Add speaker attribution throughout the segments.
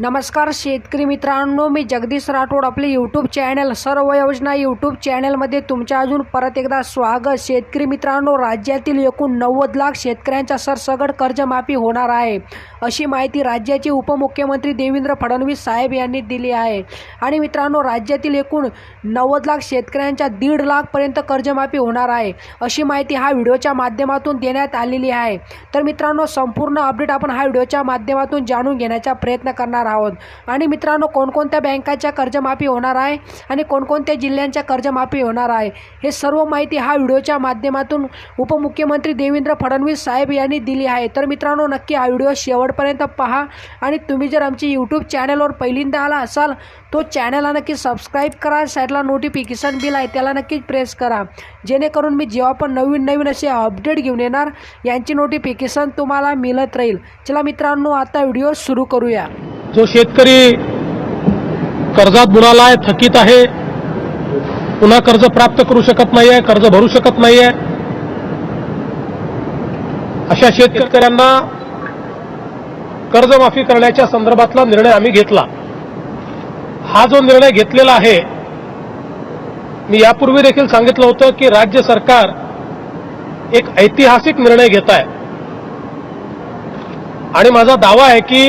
Speaker 1: नमस्कार शेतकरी मित्रांनो मी जगदीश राठोड आपले यूट्यूब चॅनल सर्व योजना यूट्यूब चॅनलमध्ये तुमच्या अजून परत एकदा स्वागत. शेतकरी मित्रांनो राज्यातील एकूण नव्वद लाख शेतकऱ्यांच्या सरसगट कर्जमाफी होणार आहे. अशी माहिती राज्याचे उपमुख्यमंत्री देवेंद्र फडणवीस साहेब यांनी दिली आहे. आणि मित्रांनो राज्यातील एकूण नव्वद लाख शेतकऱ्यांच्या दीड लाखपर्यंत कर्जमाफी होणार आहे. अशी माहिती हा व्हिडिओच्या माध्यमातून देण्यात आलेली आहे. तर मित्रांनो संपूर्ण अपडेट आपण हा व्हिडिओच्या माध्यमातून जाणून घेण्याचा प्रयत्न करणार आहोत. आणि मित्रांनो कोणकोणत्या बँकाच्या कर्जमाफी होणार आहे आणि कोणकोणत्या जिल्ह्यांच्या कर्जमाफी होणार आहे? हे सर्व माहिती हा व्हिडिओच्या माध्यमातून उपमुख्यमंत्री देवेंद्र फडणवीस साहेब यांनी दिली आहे. तर मित्रांनो नक्की हा व्हिडिओ शेवटपर्यंत पहा आणि तुम्ही जर आमची यूट्यूब चॅनलवर पहिल्यांदा आला असाल तो चॅनलला नक्की सबस्क्राईब करा साईडला नोटिफिकेशन बिल आहे त्याला नक्कीच प्रेस करा. जेणेकरून मी जेव्हा पण नवीन नवीन असे अपडेट घेऊन येणार यांची नोटिफिकेशन तुम्हाला मिळत राहील. चला मित्रांनो आता व्हिडिओ सुरू करूया.
Speaker 2: जो शेतकरी कर्जात बुडाला आहे थकीत आहे पुन्हा कर्ज प्राप्त करू शकत नाहीये कर्ज भरू शकत नाहीये अशा शेतकऱ्यांना कर्जमाफी करण्याच्या संदर्भातला निर्णय आम्ही घेतला. हा जो निर्णय घेतलेला आहे मी यापूर्वी देखील सांगितलं होतं की राज्य सरकार एक ऐतिहासिक निर्णय घेत आहे. आणि माझा दावा आहे की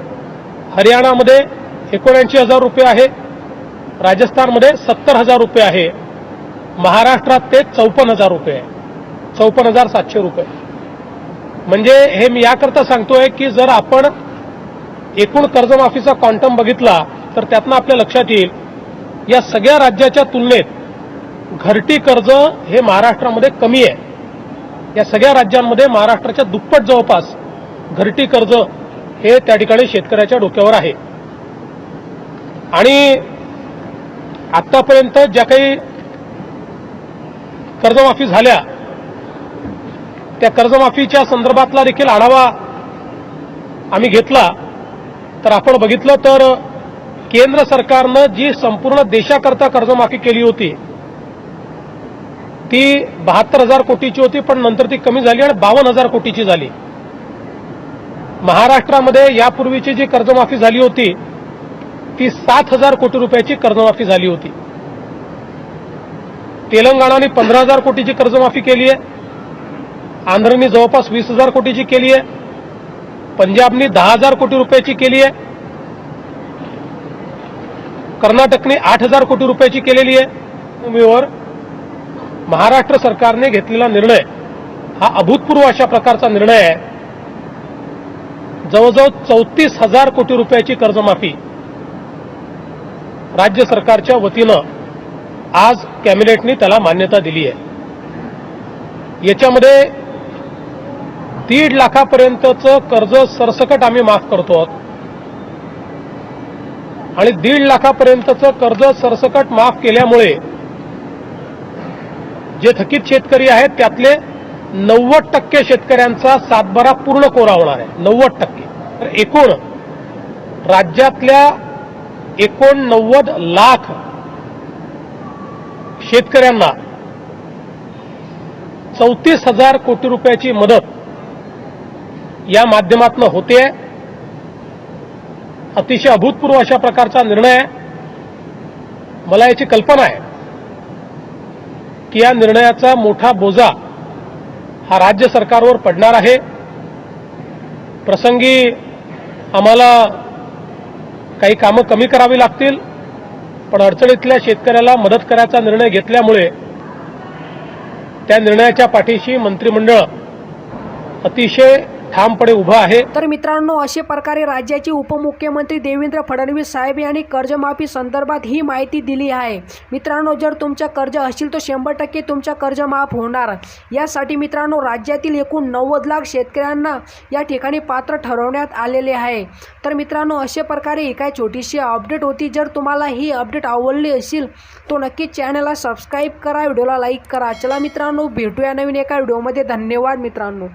Speaker 2: हरियाणामध्ये एकोणऐंशी हजार रुपये आहे. राजस्थानमध्ये सत्तर हजार रुपये आहे. महाराष्ट्रात ते चौपन्न हजार रुपये आहे. चौपन्न हजार सातशे रुपये. म्हणजे हे मी याकरता सांगतोय की जर आपण एकूण कर्जमाफीचा क्वांटम बघितला तर त्यातनं आपल्या लक्षात येईल या सगळ्या राज्याच्या तुलनेत घरटी कर्ज हे महाराष्ट्रामध्ये कमी आहे. या सगळ्या राज्यांमध्ये महाराष्ट्राच्या दुप्पट जवळपास घरटी कर्ज हे त्या ठिकाणी शेतकऱ्याच्या डोक्यावर आहे. आणि आतापर्यंत ज्या काही कर्जमाफी झाल्या त्या कर्जमाफीच्या संदर्भातला देखील आढावा आम्ही घेतला. तर आपण बघितलं तर केंद्र सरकारनं जी संपूर्ण देशाकरता कर्जमाफी केली होती ती बहात्तर हजार कोटीची होती पण नंतर ती कमी झाली आणि बावन्न हजार कोटीची झाली. महाराष्ट्रामध्ये यापूर्वीची जी कर्जमाफी झाली होती ती सात हजार कोटी रुपयाची कर्जमाफी झाली होती. तेलंगणाने पंधरा हजार कोटीची कर्जमाफी केली आहे. आंध्रनी जवळपास वीस हजार कोटीची केली आहे. पंजाबनी दहा हजार कोटी रुपयाची केली आहे. कर्नाटकने आठ हजार कोटी रुपयाची केलेली आहे. भूमीवर महाराष्ट्र सरकारने घेतलेला निर्णय हा अभूतपूर्व अशा प्रकारचा निर्णय आहे. जवळजवळ चौतीस हजार कोटी रुपयाची कर्जमाफी राज्य सरकारच्या वतीनं आज कॅबिनेटनी त्याला मान्यता दिली आहे. याच्यामध्ये दीड लाखापर्यंतचं कर्ज सरसकट आम्ही माफ करतो आहोत. आणि दीड लाखापर्यंतचं कर्ज सरसकट माफ केल्यामुळे जे थकीत शेतकरी आहेत त्यातले नव्वद टक्के शेतकऱ्यांचा सातबारा पूर्ण कोरा होणार आहे. नव्वद टक्के. तर एकूण राज्यातल्या एकोणनव्वद लाख शेतकऱ्यांना चौतीस हजार कोटी रुपयाची मदत या माध्यमातून होते. अतिशय अभूतपूर्व अशा प्रकारचा निर्णय मला याची कल्पना आहे की या निर्णयाचा मोठा बोजा हा राज्य सरकारवर पडणार आहे. प्रसंगी आम्हाला काही कामं कमी करावी लागतील पण अडचणीतल्या शेतकऱ्याला मदत करायचा निर्णय घेतल्यामुळे त्या निर्णयाच्या पाठीशी मंत्रिमंडळ अतिशय ठामपणे उभं आहे.
Speaker 1: तर मित्रांनो अशा प्रकारे राज्याचे उपमुख्यमंत्री देवेंद्र फडणवीस साहेब यांनी कर्जमाफी संदर्भात ही माहिती दिली आहे. मित्रांनो जर तुमचं कर्ज असेल तर शंभर टक्के तुमचं कर्ज माफ होणार. यासाठी मित्रांनो राज्यातील एकूण नव्वद लाख शेतकऱ्यांना या ठिकाणी पात्र ठरवण्यात आलेले आहे. तर मित्रांनो अशा प्रकारे ही काय छोटीशी अपडेट होती. जर तुम्हाला ही अपडेट आवडली असेल तो नक्कीच चॅनलला सबस्क्राईब करा व्हिडिओला लाईक करा. चला मित्रांनो भेटूया नवीन एका व्हिडिओमध्ये. धन्यवाद मित्रांनो.